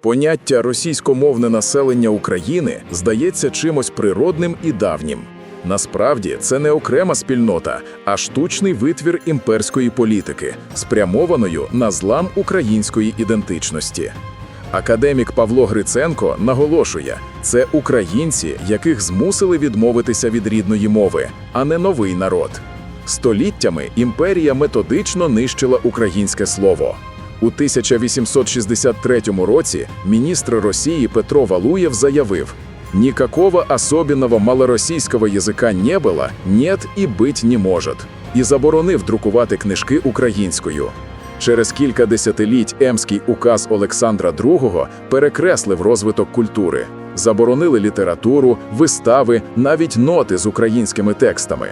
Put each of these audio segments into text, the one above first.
Поняття російськомовне населення України здається чимось природним і давнім. Насправді це не окрема спільнота, а штучний витвір імперської політики, спрямованою на злам української ідентичності. Академік Павло Гриценко наголошує, це українці, яких змусили відмовитися від рідної мови, а не новий народ. Століттями імперія методично нищила українське слово. У 1863 році міністр Росії Петро Валуєв заявив: «Никакого особенного малоросійського язика не было, нет і бить не может» і заборонив друкувати книжки українською. Через кілька десятиліть Емський указ Олександра II перекреслив розвиток культури, заборонили літературу, вистави, навіть ноти з українськими текстами.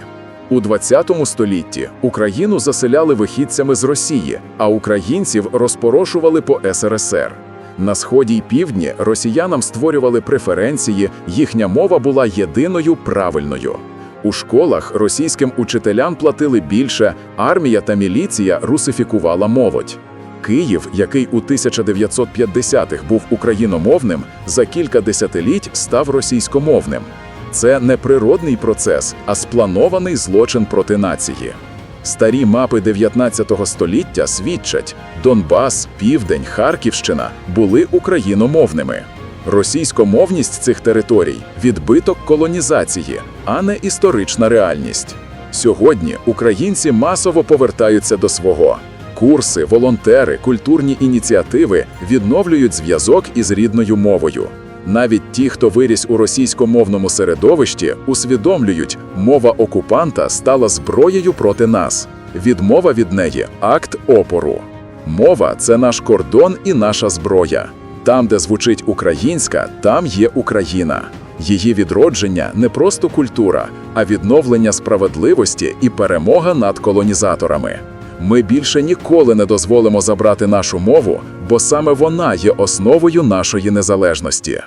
У 20 столітті Україну заселяли вихідцями з Росії, а українців розпорошували по СРСР. На сході й півдні росіянам створювали преференції, їхня мова була єдиною правильною. У школах російським учителям платили більше, армія та міліція русифікувала молодь. Київ, який у 1950-х був україномовним, за кілька десятиліть став російськомовним. Це не природний процес, а спланований злочин проти нації. Старі мапи 19 століття свідчать, Донбас, Південь, Харківщина були україномовними. Російськомовність цих територій відбиток колонізації, а не історична реальність. Сьогодні українці масово повертаються до свого. Курси, волонтери, культурні ініціативи відновлюють зв'язок із рідною мовою. Навіть ті, хто виріс у російськомовному середовищі, усвідомлюють, мова окупанта стала зброєю проти нас. Відмова від неї акт опору. Мова це наш кордон і наша зброя. Там, де звучить українська, там є Україна. Її відродження не просто культура, а відновлення справедливості і перемога над колонізаторами. Ми більше ніколи не дозволимо забрати нашу мову, бо саме вона є основою нашої незалежності.